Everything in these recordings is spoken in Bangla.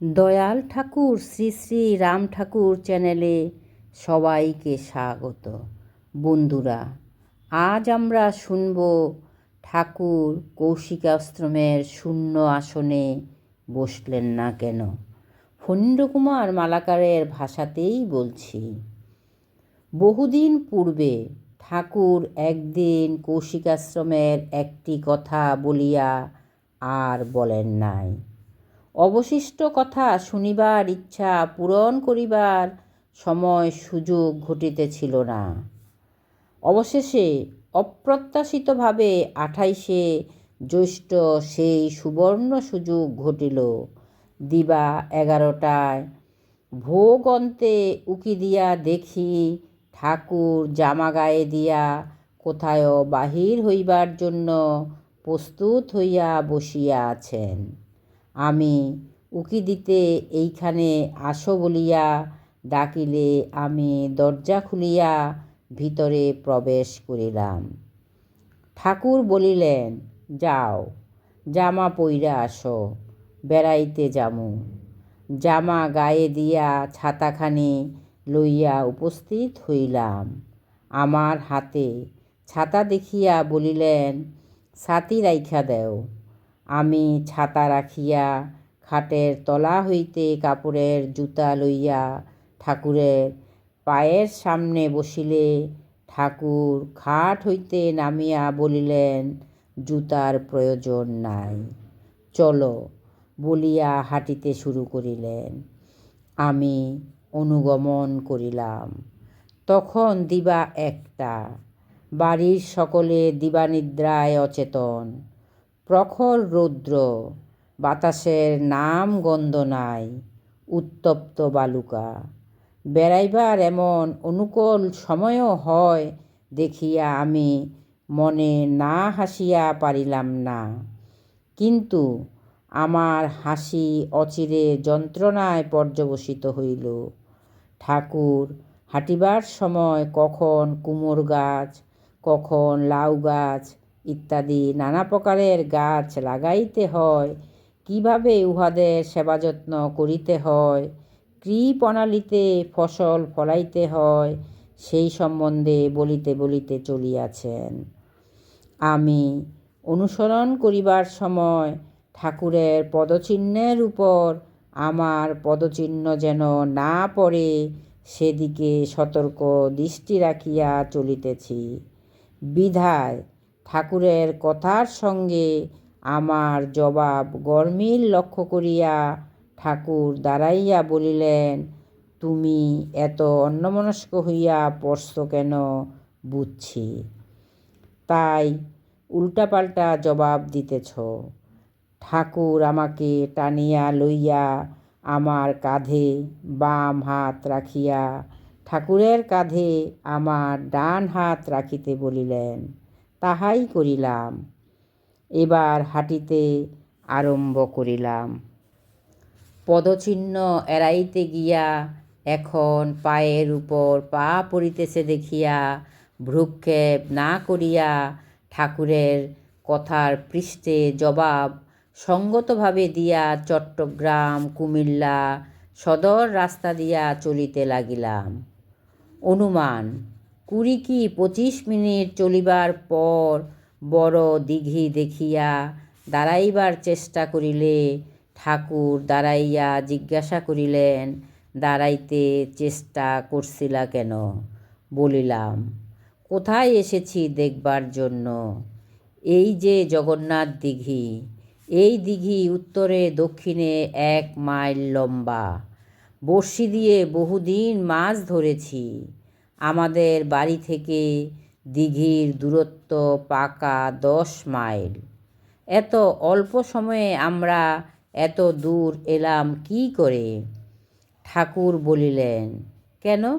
দয়াল ঠাকুর, শ্রী শ্রী রাম ঠাকুর চ্যানেলে সবাইকে স্বাগত। বন্ধুরা, আজ আমরা শুনব ঠাকুর কৌশিকাশ্রমের শূন্য আসনে বসলেন না কেন? ফণীন্দ্রকুমার মালাকারের ভাষাতেই বলছি, বহুদিন পূর্বে ঠাকুর একদিন কৌশিকাশ্রমের একটি কথা বলিয়া আর বলেন নাই। অবশিষ্ট কথা শুনিবার ইচ্ছা পূরণ করিবার সময় সুযোগ ঘটিতেছিল না। অবশেষে অপ্রত্যাশিতভাবে আঠাইশে জ্যৈষ্ঠ সেই সুবর্ণ সুযোগ ঘটিল। দিবা এগারোটায় ভোগ অন্তে উকি দিয়া দেখি ঠাকুর জামা গায়ে দিয়া কোথায় বাহির হইবার জন্য প্রস্তুত হইয়া বসিয়া আছেন। আমি উকি দিতে এইখানে আসো বলিয়া ডাকিলে আমি দরজা খুলিয়া ভিতরে প্রবেশ করিলাম। ঠাকুর বলিলেন, যাও, জামা পইরা আসো, বেড়াইতে যামু। জামা গায়ে দিয়া ছাতাখানি লইয়া উপস্থিত হইলাম। আমার হাতে ছাতা দেখিয়া বলিলেন, ছাতি রাইখা দেও। আমি ছাতা রাখিয়া খাটের তলা হইতে কাপড়ের জুতা লইয়া ঠাকুরের পায়ের সামনে বসিলে ঠাকুর খাট হইতে নামিয়া বলিলেন, জুতার প্রয়োজন নাই। চলো। বলিয়া হাঁটিতে শুরু করিলেন। আমি অনুগমন করিলাম। তখন দিবা একটা। বাড়ির সকলে দিবানিদ্রায় অচেতন। প্রখর রৌদ্র, বাতাসের নাম গন্ধ নাই, উত্তপ্ত বালুকা। বেড়াইবার এমন অনুকূল সময়ও হয় দেখিয়া আমি মনে না হাসিয়া পারিলাম না। কিন্তু আমার হাসি অচিরে যন্ত্রণায় পর্যবসিত হইল। ঠাকুর, হাঁটিবার সময় কখন কুমোর গাছ, কখন লাউ গাছ ইত্যাদি নানা প্রকারের গাছ লাগাইতে হয়। কীভাবে উহাদের সেবা যত্ন করিতে হয়? কী প্রণালীতে ফসল ফলাইতে হয়? সেই সম্বন্ধে বলিতে বলিতে চলিয়াছেন। আমি অনুসরণ করিবার সময় ঠাকুরের পদচিহ্নের উপর আমার পদচিহ্ন যেন না পড়ে, সেদিকে সতর্ক দৃষ্টি রাখিয়া চলিতেছি। বিধায় ঠাকুরের কথার সঙ্গে আমার জবাব গরমিল লক্ষ্য করিয়া ঠাকুর দাঁড়াইয়া বলিলেন, তুমি এত অন্যমনস্ক হইয়া পড়ছ কেন বুঝছি। তাই উল্টাপাল্টা জবাব দিতেছ। ঠাকুর আমাকে টানিয়া লইয়া আমার কাঁধে বাম হাত রাখিয়া ঠাকুরের কাঁধে আমার ডান হাত রাখিতে বলিলেন তাহাই করিলাম। এবার হাঁটিতে আরম্ভ করিলাম। পদচিহ্ন এড়াইতে গিয়া এখন পায়ের উপর পা পড়িতেছে দেখিয়া ভ্রুক্ষেপ না করিয়া ঠাকুরের কথার পৃষ্ঠে জবাব সঙ্গতভাবে দিয়া চট্টগ্রাম, কুমিল্লা সদর রাস্তা দিয়া চলিতে লাগিলাম। অনুমান কুড়ি কি পঁচিশ মিনিট চলিবার পর বড় দিঘি দেখিয়া দাঁড়াইবার চেষ্টা করিলে, ঠাকুর দাঁড়াইয়া জিজ্ঞাসা করিলেন, দাঁড়াইতে চেষ্টা করছিলা কেন? বলিলাম, কোথায় এসেছি দেখবার জন্য? এই যে জগন্নাথ দিঘি, এই দিঘি উত্তরে দক্ষিণে এক মাইল লম্বা। বড়শি দিয়ে বহুদিন মাছ ধরেছি। আমাদের বাড়ি থেকে দিঘির দূরত্ব পাকা দশ মাইল। এত অল্প সময়ে আমরা এত দূর এলাম কি করে? ঠাকুর বলিলেন, কেন?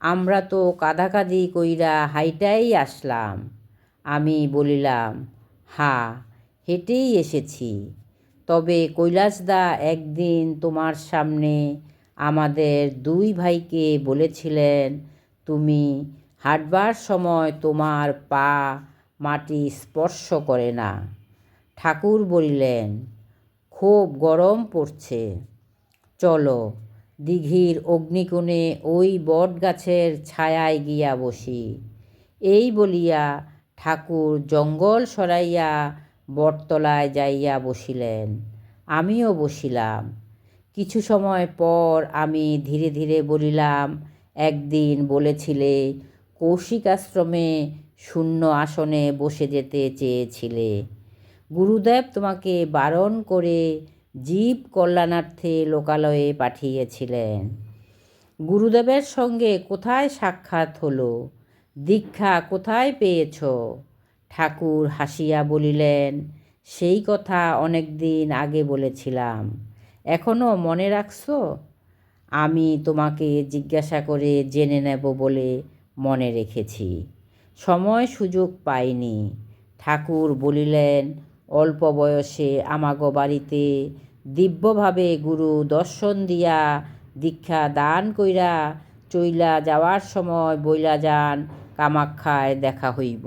আমরা তো কাদাকাদি কইরা হাইটাই আসলাম। আমি বলিলাম, হা, হেঁটেই এসেছি। তবে কৈলাসদা একদিন তোমার সামনে আমাদের দুই ভাইকে বলেছিলেন তুমি হাঁটবার সময় তোমার পা মাটি স্পর্শ করে না। ঠাকুর বলিলেন, খুব গরম পড়ছে। চলো দিঘির অগ্নিকোণে ওই বট গাছের ছায়ায় গিয়া বসি। এই বলিয়া ঠাকুর জঙ্গল সরাইয়া বটতলায় যাইয়া বসিলেন। আমিও বসিলাম। কিছু সময় পর আমি ধীরে ধীরে বলিলাম একদিন বলেছিলে, কৌশিক আশ্রমে শূন্য আসনে বসে যেতে চেয়েছিলে। গুরুদেব তোমাকে বারণ করে জীব কল্যাণার্থে লোকালয়ে পাঠিয়েছিলেন। গুরুদেবের সঙ্গে কোথায় সাক্ষাৎ হলো? দীক্ষা কোথায় পেয়েছ? ঠাকুর হাসিয়া বলিলেন, সেই কথা অনেক দিন আগে বলেছিলাম। এখনও মনে রাখছো? আমি তোমাকে জিজ্ঞাসা করে জেনে নেব বলে মনে রেখেছি। সময় সুযোগ পাইনি। ঠাকুর বলিলেন, অল্প বয়সে আমাগো বাড়িতে দিব্যভাবে গুরু দর্শন দিয়া দীক্ষা দান কইরা চইলা যাওয়ার সময় বইলা যান কামাক্ষায় দেখা হইব।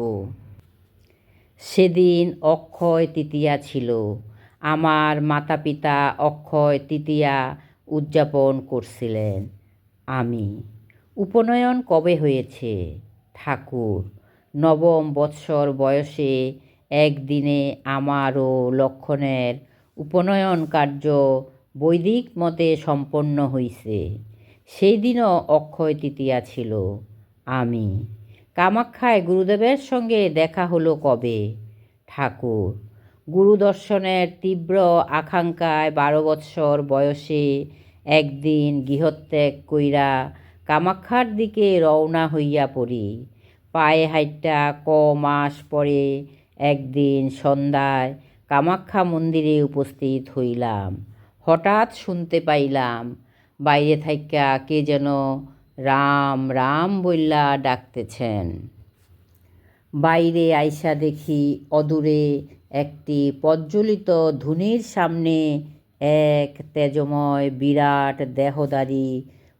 সেদিন অক্ষয় তৃতীয়া ছিল। আমার মাতা পিতা অক্ষয় তৃতীয়া উদযাপন করছিলেন। আমি। উপনয়ন কবে হয়েছে? ঠাকুর, নবম বৎসর বয়সে একদিনে আমার ও লক্ষণের উপনয়ন কার্য বৈদিক মতে সম্পন্ন হইছে। সেই দিনও অক্ষয় তৃতীয়া ছিল। আমি। কামাখ্যায় গুরুদেবের সঙ্গে দেখা হলো কবে? ঠাকুর গুরুদর্শনের তীব্র আকাঙ্ক্ষায় বারো বৎসর বয়সে একদিন গৃহত্যাগ কইরা কামাক্ষার দিকে রওনা হইয়া পড়ি। পায়ে হাইটটা ক মাস পরে একদিন সন্ধ্যায় কামাখ্যা মন্দিরে উপস্থিত হইলাম। হঠাৎ শুনতে পাইলাম, বাইরে থাইকা কে যেন রাম রাম বইল্লা ডাকতেছেন। বাইরে আইসা দেখি অদূরে একটি প্রজ্বলিত ধুনির সামনে এক তেজময় বিরাট দেহধারী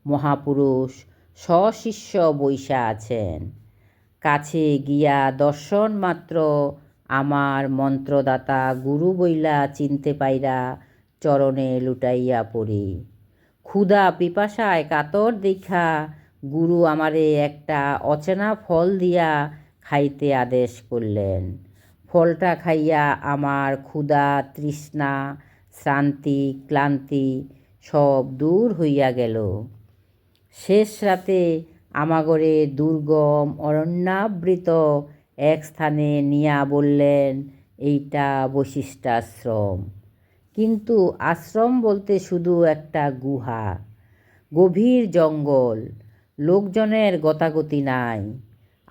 মহাপুরুষ সশিষ্য বৈশা আছেন। কাছে গিয়া দর্শন মাত্র আমার মন্ত্রদাতা গুরু বইলা চিনতে পাইরা চরণে লুটাইয়া পড়ি। ক্ষুধা পিপাসায় কাতর দেখা গুরু আমারে একটা অচেনা ফল দিয়া খাইতে আদেশ করলেন। ফলটা খাইয়া আমার ক্ষুধা, তৃষ্ণা, শ্রান্তি, ক্লান্তি সব দূর হইয়া গেল। শেষ রাতে আমাগরে দুর্গম অরণ্যাবৃত এক স্থানে নিয়া বললেন, এইটা বৈশিষ্ট্যাশ্রম কিন্তু আশ্রম বলতে শুধু একটা গুহা, গভীর জঙ্গল, লোকজনের গতাগতি নাই।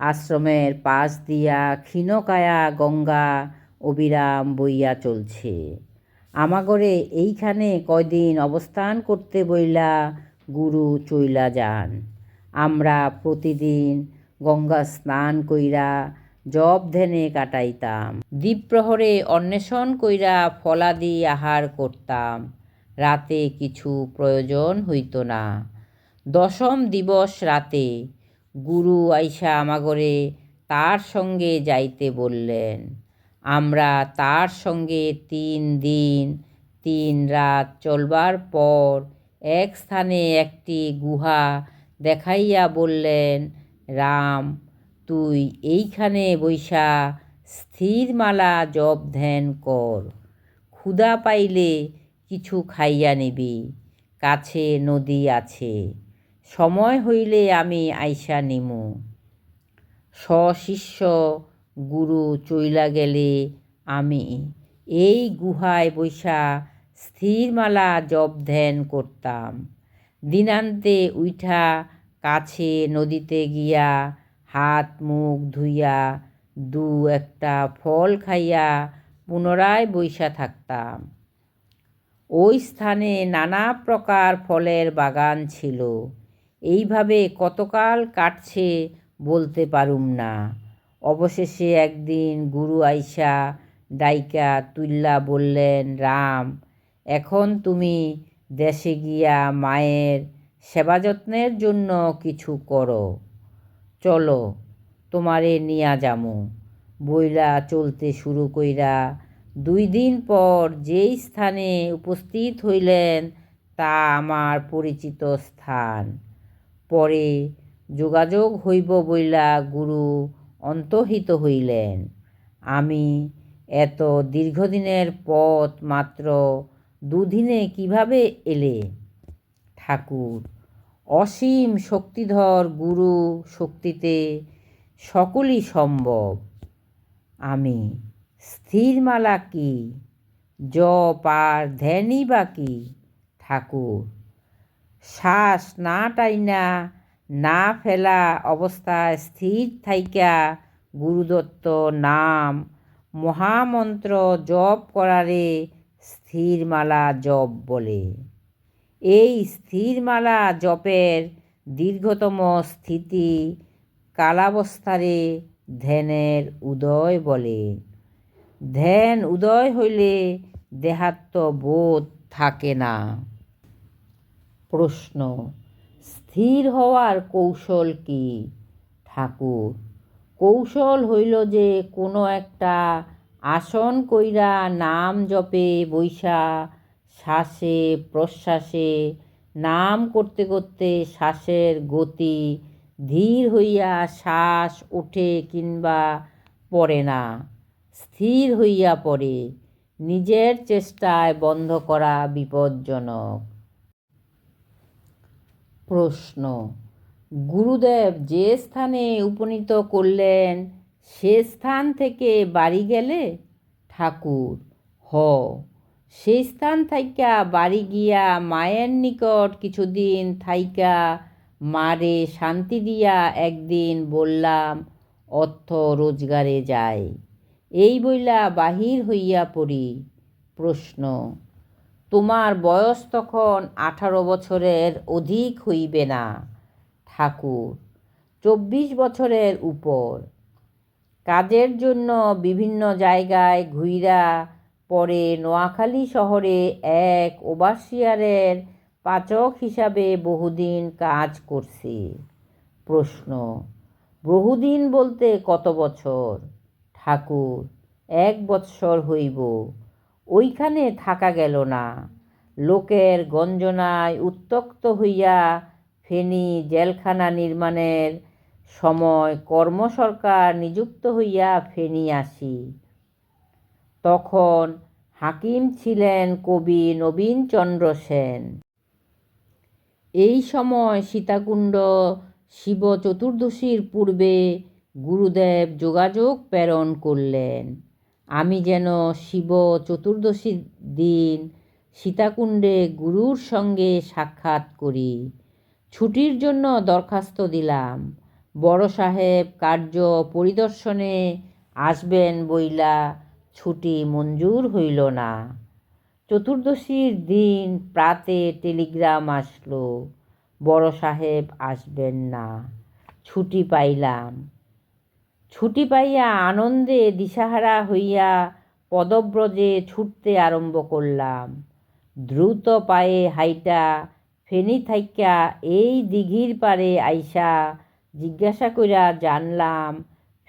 আশ্রমের পাশ দিয়া ক্ষীণকায়া গঙ্গা অবিরাম বইয়া চলছে। আমাগরে এইখানে কয়দিন অবস্থান করতে বইলা গুরু চইলা যান। আমরা প্রতিদিন গঙ্গা স্নান কইরা জব ধ্যানে কাটাইতাম। দ্বীপ্রহরে অন্বেষণ কইরা ফলাদি আহার করতাম। রাতে কিছু প্রয়োজন হইত না। দশম দিবস রাতে গুরু আইসা আমাগরে তার সঙ্গে যাইতে বললেন। আমরা তার সঙ্গে তিন দিন, তিন রাত চলবার পর এক স্থানে একটি গুহা দেখাইয়া বললেন, রাম, তুই এইখানে বৈশা স্থিরমালা জপ ধ্যান কর। ক্ষুধা পাইলে কিছু খাইয়া নিবি। কাছে নদী আছে। সময় হইলে আমি আইসা নিমু। সশিষ্য গুরু চইলা গেলে আমি। এই গুহায় বৈশা স্থিরমালা জপ ধ্যান করতাম। দিনান্তে উইঠা কাছে নদীতে গিয়া হাত মুখ ধুইয়া দু একটা ফল খাইয়া পুনরায় বৈশা থাকতাম। ওই স্থানে নানা প্রকার ফলের বাগান ছিল। এইভাবে কতকাল কাটছে বলতে পারুম না। অবশেষে একদিন গুরু আইসা ডাইকা তুল্লা বললেন, রাম, এখন তুমি দেশে গিয়া মায়ের সেবা যত্নের জন্য কিছু করো। চলো, তোমারে নিয়া যামু। বইলা চলতে শুরু কইরা দুই দিন পর যেই স্থানে উপস্থিত হইলেন তা আমার পরিচিত স্থান। পরে যোগাযোগ হইব বইলা গুরু অন্তহিত হইলেন। আমি এত দীর্ঘদিনের পথ মাত্র দুদিনে কীভাবে এলে? ঠাকুর, অসীম শক্তিধর গুরু শক্তিতে সকলই সম্ভব। আমি স্থিরমালা কি, জপ আর ধ্যানই বা কি? ঠাকুর শ্বাস না টাইনা, না ফেলা অবস্থায় স্থির থাইকা গুরুদত্ত নাম। মহামন্ত্র জপ করারে স্থিরমালা জপ বলে। এই স্থিরমালা জপের দীর্ঘতম স্থিতি কালাবস্থারে ধ্যানের উদয় বলে। ধ্যান উদয় হইলে দেহাত্ম বোধ থাকে না। প্রশ্ন, স্থির হওয়ার কৌশল কি? ঠাকুর, কৌশল হইল যে কোনো একটা আসন কইরা নাম জপে বৈশা, শ্বাসে প্রশ্বাসে, নাম করতে করতে শ্বাসের গতি ধীর হইয়া শ্বাস ওঠে কিংবা পড়ে না। স্থির হইয়া পড়ে, নিজের চেষ্টায় বন্ধ করা বিপজ্জনক। প্রশ্ন। গুরুদেব যে স্থানে উপনীত করলেন, সে স্থান থেকে বাড়ি গেলে? ঠাকুর, হ। সেই স্থান থাইকা বাড়ি গিয়া মায়ের নিকট কিছুদিন থাইকা মারে শান্তি দিয়া একদিন বললাম, অর্থ রোজগারে যায়। এই বইলা বাহির হইয়া পড়ি। প্রশ্ন। তোমার বয়স তখন আঠারো বছরের অধিক হইবে না। ঠাকুর, চব্বিশ বছরের উপর। কাজের জন্য বিভিন্ন জায়গায় ঘুইরা পরে নোয়াখালী শহরে এক ওভারসিয়ারের পাচক হিসাবে বহুদিন কাজ করছি। প্রশ্ন, বহুদিন বলতে কত বছর? ঠাকুর, এক বৎসর হইব। ওইখানে থাকা গেল না। লোকের গঞ্জনায় উত্তক্ত হইয়া ফেনী জেলখানা নির্মাণের সময় কর্ম সরকার নিযুক্ত হইয়া ফেনী আসি। তখন হাকিম ছিলেন কবি নবীনচন্দ্র সেন। এই সময় সীতাকুণ্ড শিব চতুর্দশীর পূর্বে গুরুদেব যোগাযোগ প্রেরণ করলেন। আমি যেন শিব চতুর্দশীর দিন সীতাকুণ্ডে গুরুর সঙ্গে সাক্ষাৎ করি। ছুটির জন্য দরখাস্ত দিলাম। বড় সাহেব কার্য পরিদর্শনে আসবেন বইলা, ছুটি মঞ্জুর হইল না। চতুর্দশীর দিন প্রাতে টেলিগ্রাম আসলো। বড় সাহেব আসবেন না। ছুটি পাইলাম। ছুটি পাইয়া আনন্দে দিশাহারা হইয়া পদব্রজে ছুটতে আরম্ভ করলাম। দ্রুত পায়ে হাইটা ফেনি থাইকা এই দিঘির পারে আইসা জিজ্ঞাসা কইরা জানলাম,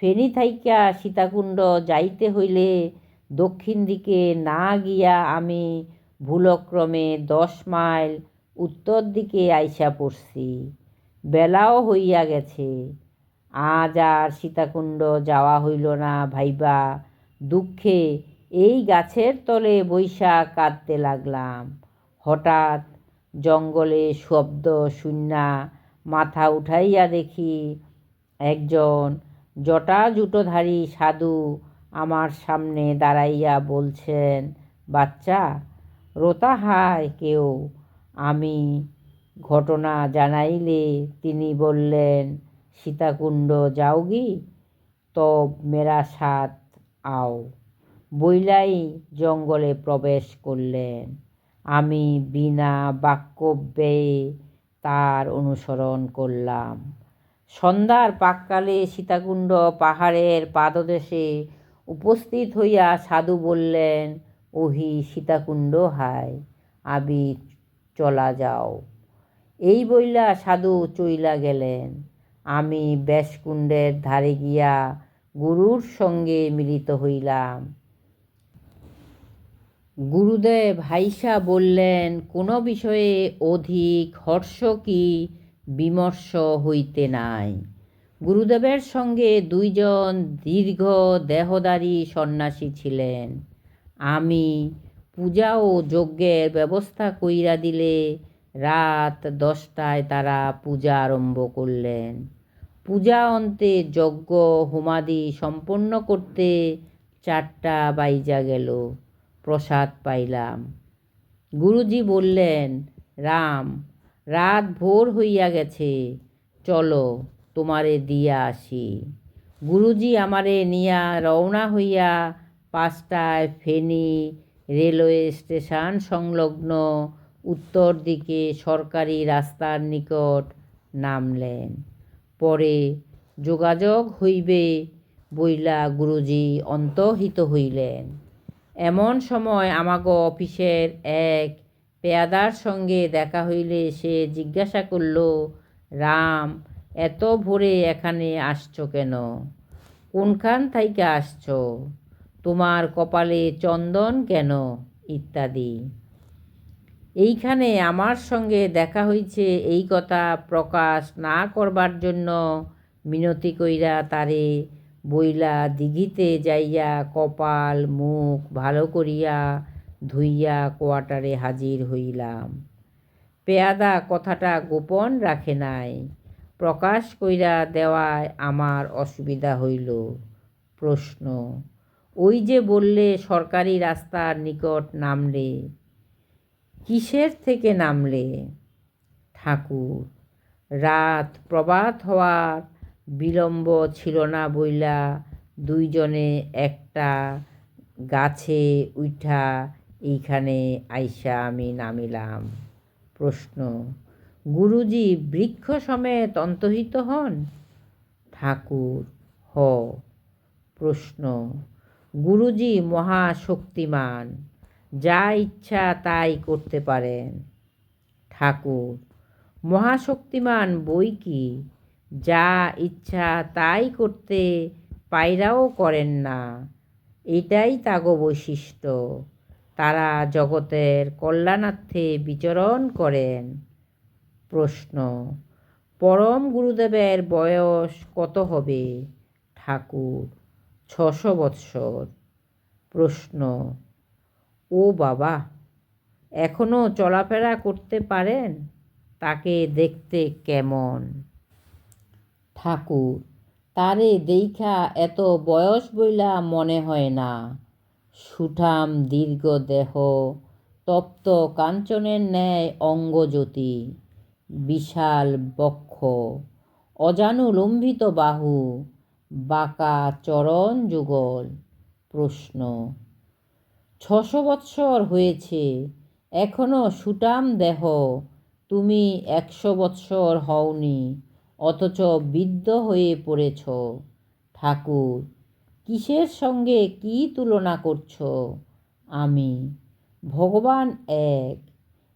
ফেনি থাইকা সীতাকুণ্ড যাইতে হইলে দক্ষিণ দিকে না গিয়া আমি ভুলক্রমে দশ মাইল উত্তর দিকে আইসা পড়ছি। বেলাও হইয়া গেছে। আজ আর সীতাকুণ্ড যাওয়া হইল না ভাইবা। দুঃখে এই গাছের তলে বৈশা কাঁদতে লাগলাম। হঠাৎ জঙ্গলে শব্দ শুন্না মাথা উঠাইয়া দেখি একজন জটা জুটোধারী সাধু আমার সামনে দাঁড়াইয়া বলছেন, বাচ্চা, রোতা হায় কেউ, আমি ঘটনা জানাইলে তিনি বললেন সীতাকুণ্ড যাওগি তব মেরা সাথ আও। বইলাই জঙ্গলে প্রবেশ করলেন। আমি বিনা বাক্য ব্যয়ে তার অনুসরণ করলাম। সন্ধ্যার পাককালে সীতাকুণ্ড পাহাড়ের পাদদেশে উপস্থিত হইয়া সাধু বললেন, ওহি সীতাকুণ্ড হায়, আবি চলা যাও। এই বইলা সাধু চইলা গেলেন। আমি ব্যাসকুণ্ডের ধারে গিয়া গুরুর সঙ্গে মিলিত হইলাম। গুরুদেব হাইসা বললেন, কোনো বিষয়ে অধিক হর্ষ কি বিমর্ষ হইতে নাই। গুরুদেবের সঙ্গে দুইজন দীর্ঘ দেহদারী সন্ন্যাসী ছিলেন। আমি পূজা ও যজ্ঞের ব্যবস্থা কইরা দিলে রাত দশটায় তারা পূজা আরম্ভ করলেন। পূজা অন্তে যজ্ঞ হোমাদি সম্পন্ন করতে চারটা বাইজা গেল, প্রসাদ পাইলাম। গুরুজি বললেন, রাম, রাত ভোর হইয়া গেছে, চলো তোমারে দিয়া আসি। গুরুজি আমারে নিয়া রওনা হইয়া পাঁচটায় ফেনী রেলওয়ে স্টেশন সংলগ্ন উত্তর দিকে সরকারি রাস্তার নিকট নামলেন। পরে যোগাযোগ হইবে বইলা গুরুজি অন্তহিত হইলেন। এমন সময় আমাগো অফিসের এক পেয়াদার সঙ্গে দেখা হইলে সে জিজ্ঞাসা করল, রাম, এত ভোরে এখানে আসছো কেন? কোনখান থাইকে আসছ? তোমার কপালে চন্দন কেন? ইত্যাদি। এইখানে আমার সঙ্গে দেখা হইছে এই কথা প্রকাশ না করবার জন্য মিনতি কইরা তারে বইলা দিঘিতে যাইয়া কপাল, মুখ ভালো করিয়া ধুইয়া কোয়ার্টারে হাজির হইলাম। পেয়াদা কথাটা গোপন রাখে নাই। প্রকাশ কইরা দেওয়ায় আমার অসুবিধা হইল। প্রশ্ন, ওই যে বললে সরকারি রাস্তার নিকট নামলে কিসের থেকে নামলে? ঠাকুর, রাত প্রভাত হওয়ার বিলম্ব ছিল না বইলা দুইজনে একটা গাছে উঠা এইখানে আইসা আমি নামিলাম। প্রশ্ন, গুরুজি বৃক্ষ সমেত অন্তহিত হন? ঠাকুর, হ। প্রশ্ন, গুরুজি মহাশক্তিমান যা ইচ্ছা তাই করতে পারেন। ঠাকুর, মহাশক্তিমান বই কি? যা ইচ্ছা তাই করতে পায়রাও করেন না। এটাই তাগো বৈশিষ্ট্য তারা জগতের কল্যাণার্থে বিচরণ করেন। প্রশ্ন, পরম গুরুদেবের বয়স কত হবে? ঠাকুর, ছশো বৎসর। প্রশ্ন ও বাবা এখনও চলাফেরা করতে পারেন? তাকে দেখতে কেমন? ঠাকুর, তারে দেইখা এত বয়স বইলা মনে হয় না। সুঠাম দীর্ঘ দেহ, তপ্ত কাঞ্চনের ন্যায় অঙ্গজ্যোতি, বিশাল বক্ষ অজানুলম্বিত বাহু, বাঁকা চরণ যুগল প্রশ্ন। ছশো বৎসর হয়েছে, এখনও সুটাম দেহ, তুমি একশো বৎসর হওনি, অথচ বৃদ্ধ হয়ে পড়েছ। ঠাকুর, কিসের সঙ্গে কি তুলনা করছ? আমি, ভগবান এক।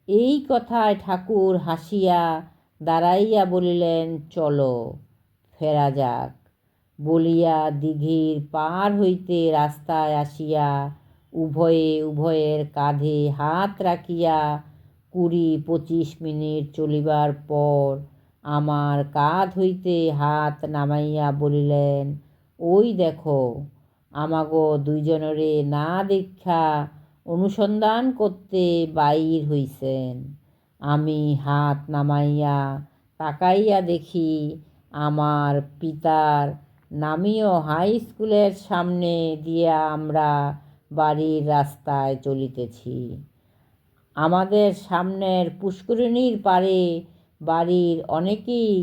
এই কথায় ঠাকুর হাসিয়া দাঁড়াইয়া বলিলেন, চলো, ফেরা যাক। বলিয়া দিঘির পার হইতে রাস্তায় আসিয়া উভয়ে উভয়ের কাঁধে হাত রাখিয়া কুড়ি পঁচিশ মিনিট চলিবার পর আমার কাঁধ হইতে হাত নামাইয়া বলিলেন, ওই দেখো, আমাগো দুইজনরে না দেখা অনুসন্ধান করতে বাইর হইছেন। আমি হাত নামাইয়া তাকাইয়া দেখি আমার পিতার নামীয় হাই স্কুলের সামনে দিয়া আমরা বাড়ির রাস্তায় চলিতেছি। আমাদের সামনের পুষ্করিণীর পারে বাড়ির অনেকেই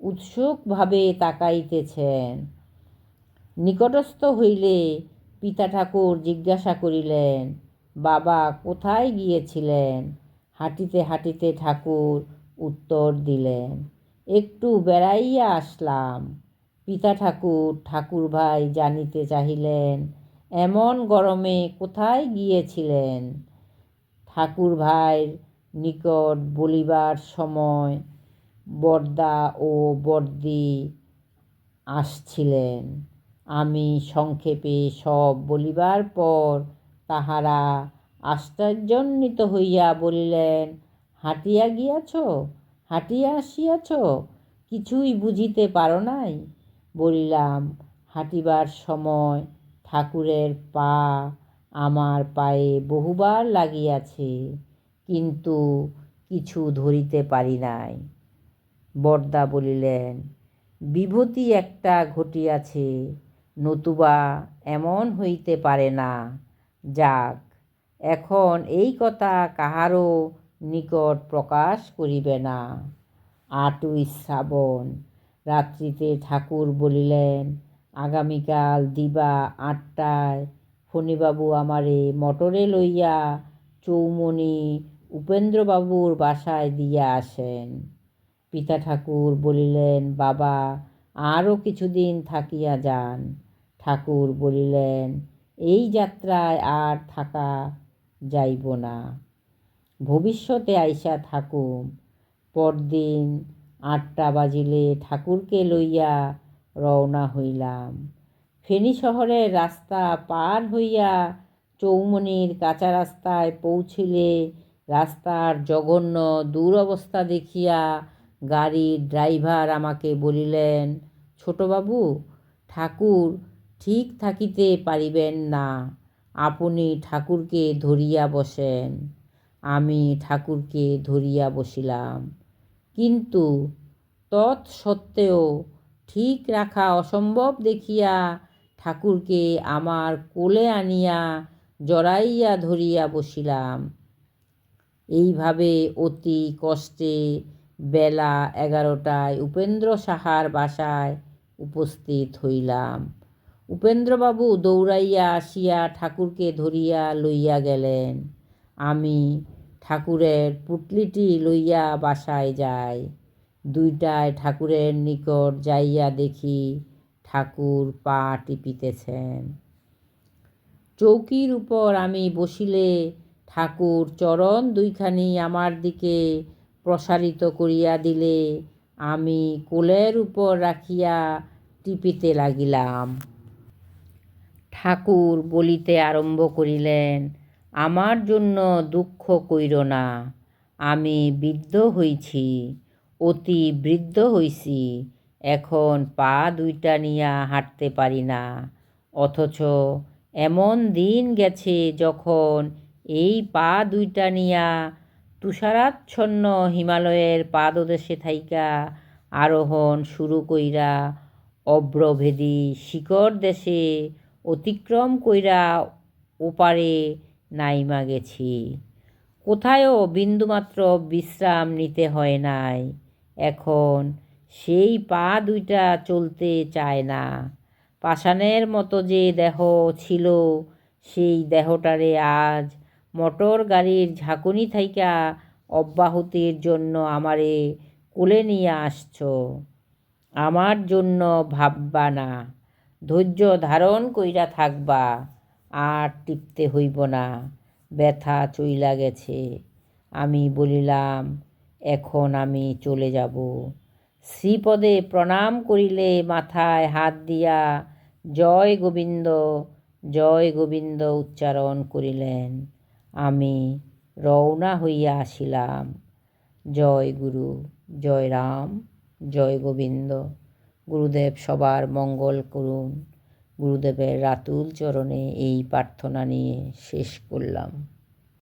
উৎসুকভাবে তাকাইতেছেন। নিকটস্থ হইলে পিতা ঠাকুর জিজ্ঞাসা করিলেন, বাবা, কোথায় গিয়েছিলেন? হাঁটিতে হাঁটিতে ঠাকুর উত্তর দিলেন, একটু বেড়াইয়া আসলাম। পিতা ঠাকুর ঠাকুর ভাই জানিতে চাহিলেন এমন গরমে কোথায় গিয়েছিলেন? ঠাকুর ভাইয়ের নিকট বলিবার সময় বর্দা ও বর্দি আসছিলেন। আমি সংক্ষেপে সব বলিবার পর তাহারা আশ্চর্যান্বিত হইয়া বলিলেন, হাঁটিয়া গিয়াছ? হাঁটিয়া আসিয়াছ? কিছুই বুঝিতে পারো নাই? বলিলাম, হাঁটিবার সময় ঠাকুরের পা আমার পায়ে বহুবার লাগিয়াছে, কিন্তু কিছু ধরিতে পারি নাই। বরদা বলিলেন, বিভূতি একটা ঘটিয়াছে, নতুবা এমন হইতে পারে না। যাক, এখন এই কথা কাহারও নিকট প্রকাশ করিবে না। আটই শ্রাবণ, রাত্রিতে ঠাকুর বলিলেন আগামীকাল দিবা আটটায়। ফণিবাবু আমারে মোটরে লইয়া চৌমনি উপেন্দ্রবাবুর বাসায় দিয়া আসেন। পিতা ঠাকুর বলিলেন, বাবা, আরও কিছুদিন থাকিয়া যান। ঠাকুর বলিলেন, এই যাত্রায় আর থাকা যাইব না। ভবিষ্যতে আইসা থাকুম। পরদিন আটটা বাজিলে ঠাকুরকে লইয়া রওনা হইলাম। ফেনী শহরের রাস্তা পার হইয়া চৌমনির কাঁচা রাস্তায় পৌঁছিলে রাস্তার জঘন্য দুরবস্থা দেখিয়া গাড়ির ড্রাইভার আমাকে বলিলেন, ছোটবাবু, ঠাকুর ঠিক থাকিতে পারিবেন না। আপনি ঠাকুরকে ধরিয়া বসেন। আমি ঠাকুরকে ধরিয়া বসিলাম। কিন্তু তৎসত্ত্বেও ঠিক রাখা অসম্ভব দেখিয়া ঠাকুরকে আমার কোলে আনিয়া জড়াইয়া ধরিয়া বসিলাম। এইভাবে অতি কষ্টে বেলা এগারোটায় উপেন্দ্র সাহার বাসায় উপস্থিত হইলাম। উপেন্দ্রবাবু দৌড়াইয়া আসিয়া ঠাকুরকে ধরিয়া লইয়া গেলেন। আমি ঠাকুরের পুটলিটি লইয়া বাসায় যাই। দুইটায় ঠাকুরের নিকট যাইয়া দেখি ঠাকুর পা টিপিতেছেন। চৌকির উপর আমি বসিলে ঠাকুর চরণ দুইখানি আমার দিকে প্রসারিত করিয়া দিলে আমি কোলের উপর রাখিয়া টিপিতে লাগিলাম। ঠাকুর বলিতে আরম্ভ করিলেন, আমার জন্য দুঃখ কইর না, আমি বৃদ্ধ হইছি। অতি বৃদ্ধ হইছি, এখন পা দুইটা নিয়া হাঁটতে পারি না। অথচ এমন দিন গেছে যখন এই পা দুইটা নিয়া তুষারাচ্ছন্ন হিমালয়ের পাদদেশে থাইকা আরোহণ শুরু কইরা অব্রভেদী শিকড় দেশে অতিক্রম কইরা ওপারে নাইমা গেছি। কোথায়ও বিন্দুমাত্র বিশ্রাম নিতে হয় নাই। এখন সেই পা দুইটা চলতে চায় না। পাষাণের মতো যে দেহ ছিল, সেই দেহটারে আজ মোটর গাড়ির ঝাঁকুনি থাইকা অব্যাহতির জন্য আমারে কোলে নিয়ে আসছ। আমার জন্য ভাববা না, ধৈর্য ধারণ কইরা থাকবা, আর টিপতে হইব না। ব্যথা চইলা গেছে। আমি বলিলাম এখন আমি চলে যাব। শ্রীপদে প্রণাম করিলে মাথায় হাত দিয়া জয় গোবিন্দ জয় গোবিন্দ উচ্চারণ করিলেন। আমি রওনা হইয়া আসিলাম। জয় গুরু, জয় রাম, জয় গোবিন্দ। গুরুদেব সবার মঙ্গল করুন। গুরুদেবের রাতুল চরণে এই প্রার্থনা নিয়ে শেষ করলাম।